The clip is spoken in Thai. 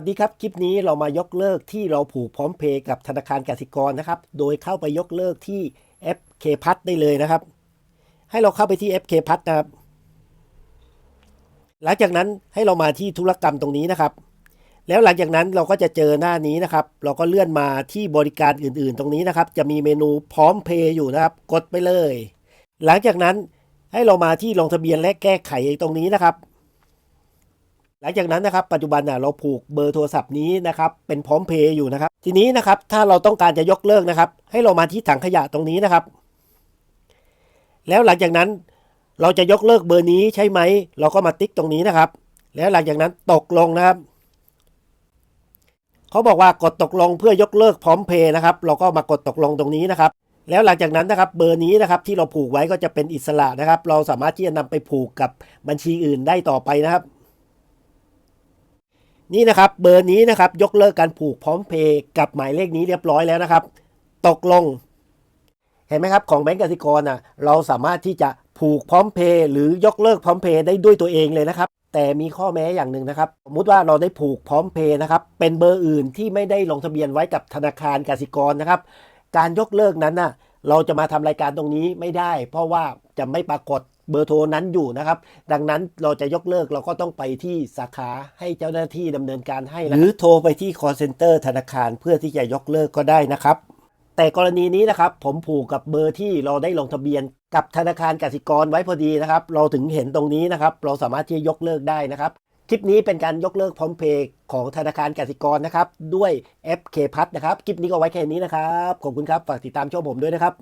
วัสดีครับ คลิปนี้เรามายกเลิกที่เราผูกพร้อมเพย์กับธนาคารกสิกรนะครับ โดยเข้าไปยกเลิกที่ FK พัทได้เลยนะครับ ให้เราเข้าไปที่ FK พัทนะครับ หลังจากนั้นให้เรามาที่ธุรกรรมตรงนี้นะครับ แล้วหลังจากนั้นเราก็จะเจอหน้านี้นะครับ เราก็เลื่อนมาที่บริการอื่นๆ ตรงนี้นะครับ จะมีเมนูพร้อมเพย์อยู่นะครับ กดไปเลย หลังจากนั้นให้เรามาที่ลงทะเบียนและแก้ไขตรงนี้นะครับ หลังจากนั้นนะครับปัจจุบันน่ะเราผูกเบอร์โทรศัพท์นี้นะครับเป็นพร้อมเพย์อยู่นะครับ ทีนี้นะครับถ้าเราต้องการจะยกเลิกนะครับ ให้เรามาที่ถังขยะตรงนี้นะครับ แล้วหลังจากนั้นเราจะยกเลิกเบอร์นี้ใช่ไหม เราก็มาติ๊กตรงนี้นะครับ แล้วหลังจากนั้นตกลงนะครับเขาบอกว่ากดตกลงเพื่อยกเลิกพร้อมเพย์นะครับ เราก็มากดตกลงตรงนี้นะครับ แล้วหลังจากนั้นนะครับเบอร์นี้นะครับที่เราผูกไว้ก็จะเป็นอิสระนะครับ เราสามารถที่จะนำไปผูกกับบัญชีอื่นได้ต่อไปนะครับ นี่นะครับเบอร์นี้นะครับยกเลิกการผูกพร้อมเพย์กับหมายเลขนี้เรียบร้อยแล้วนะครับ ตกลง เห็นไหมครับของแบงก์กสิกรนะเราสามารถที่จะผูกพร้อมเพย์หรือยกเลิกพร้อมเพย์ได้ด้วยตัวเองเลยนะครับ แต่มีข้อแม้อย่างหนึ่งนะครับ สมมติว่าเราได้ผูกพร้อมเพย์นะครับ เป็นเบอร์อื่นที่ไม่ได้ลงทะเบียนไว้กับธนาคารกสิกรนะครับ การยกเลิกนั้นน่ะเราจะมาทำรายการตรงนี้ไม่ได้ เพราะว่าจะไม่ปรากฏ เบอร์โทรนั้นอยู่นะครับ ดังนั้นเราจะยกเลิกเราก็ต้องไปที่สาขาให้เจ้าหน้าที่ดำเนินการให้หรือโทรไปที่ call center ธนาคารเพื่อที่จะยกเลิกก็ได้นะครับ แต่กรณีนี้นะครับ ผมผูกกับเบอร์ที่เราได้ลงทะเบียนกับธนาคารกสิกรไว้พอดีนะครับ เราถึงเห็นตรงนี้นะครับ เราสามารถที่จะยกเลิกได้นะครับคลิปนี้เป็นการยกเลิกพร้อมเพย์ของธนาคารกสิกรนะครับ ด้วย FK พัทนะครับ คลิปนี้ก็ไว้แค่นี้นะครับ ขอบคุณครับ ฝากติดตามช่องผมด้วยนะครับ